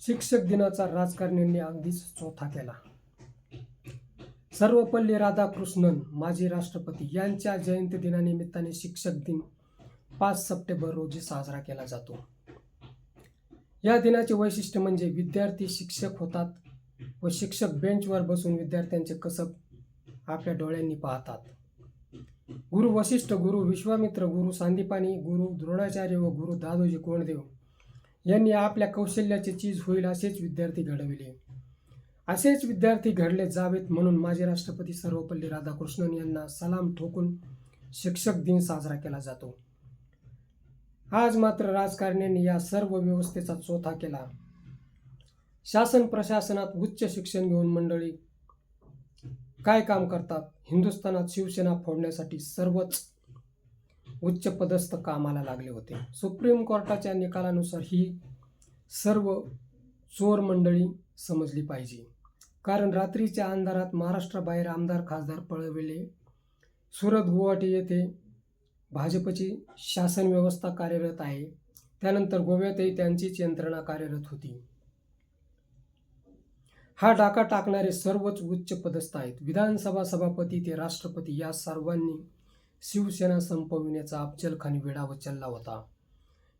शिक्षक दिनाचा राजकारण्यांनी अगदीच चौथा केला. सर्वपल्ली राधाकृष्णन माजी राष्ट्रपती यांच्या जयंती दिनानिमित्ताने शिक्षक दिन पाच सप्टेंबर रोजी साजरा केला जातो. या दिनाचे वैशिष्ट्य म्हणजे विद्यार्थी शिक्षक होतात व शिक्षक बेंचवर बसून विद्यार्थ्यांचे कसब आपल्या डोळ्यांनी पाहतात. गुरु वशिष्ठ गुरु विश्वामित्र गुरु सांदीपानी गुरु द्रोणाचार्य व गुरु दादोजी कोंडदेव यांनी आपल्या कौशल्याचे चीज होईल असेच विद्यार्थी घडविले. असेच विद्यार्थी घडले जावेत म्हणून माजी राष्ट्रपती सर्वपल्ली राधाकृष्णन यांना सलाम ठोकून शिक्षक दिन साजरा केला जातो. आज मात्र राजकारण्यांनी या सर्व व्यवस्थेचा चोथा केला. शासन प्रशासनात उच्च शिक्षण घेऊन मंडळी काय काम करतात? हिंदुस्थानात शिवसेना फोडण्यासाठी सर्वच उच्चपदस्थ कामाला लागले होते. सुप्रीम कोर्टाच्या निकालानुसार ही सर्व चोर मंडळी समजली पाहिजे. कारण रात्रीच्या अंधारात महाराष्ट्राबाहेर आमदार खासदार पळविले. सुरत गुवाहाटी येथे भाजपची शासन व्यवस्था कार्यरत आहे. त्यानंतर गोव्यातही त्यांचीच यंत्रणा कार्यरत होती. हा डाका टाकणारे सर्वच उच्च पदस्थ आहेत. विधानसभा सभापती ते राष्ट्रपती या सर्वांनी शिवसेना संपविण्याचा अफजलखानी वेढा उचलला होता.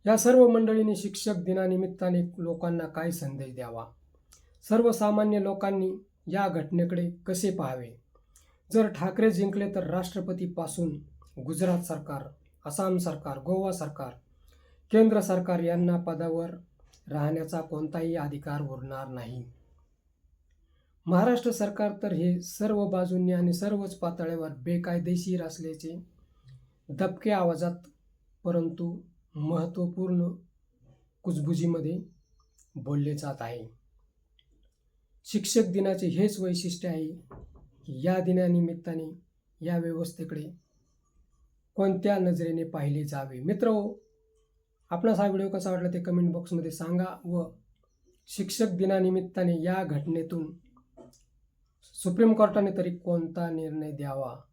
या सर्व मंडळींनी शिक्षक दिनानिमित्ताने लोकांना काय संदेश द्यावा? सर्वसामान्य लोकांनी या घटनेकडे कसे पाहावे? जर ठाकरे जिंकले तर राष्ट्रपतीपासून गुजरात सरकार आसाम सरकार गोवा सरकार केंद्र सरकार यांना पदावर राहण्याचा कोणताही अधिकार उरणार नाही. महाराष्ट्र सरकार तर हे सर्व बाजूंनी आणि सर्वच पातळ्यावर बेकायदेशीर असल्याचे दबके आवाजात परंतु महत्त्वपूर्ण कुजबुजीमध्ये बोलले जात आहे. शिक्षक दिनाचे हेच वैशिष्ट्य आहे या दिनानिमित्ताने या व्यवस्थेकडे कोणत्या नजरेने पाहिले जावे? मित्र आपणास हा व्हिडिओ कसा वाटला ते कमेंट बॉक्समध्ये सांगा व शिक्षक दिनानिमित्ताने या घटनेतून सुप्रीम कोर्टाने तरी कोणता निर्णय द्यावा?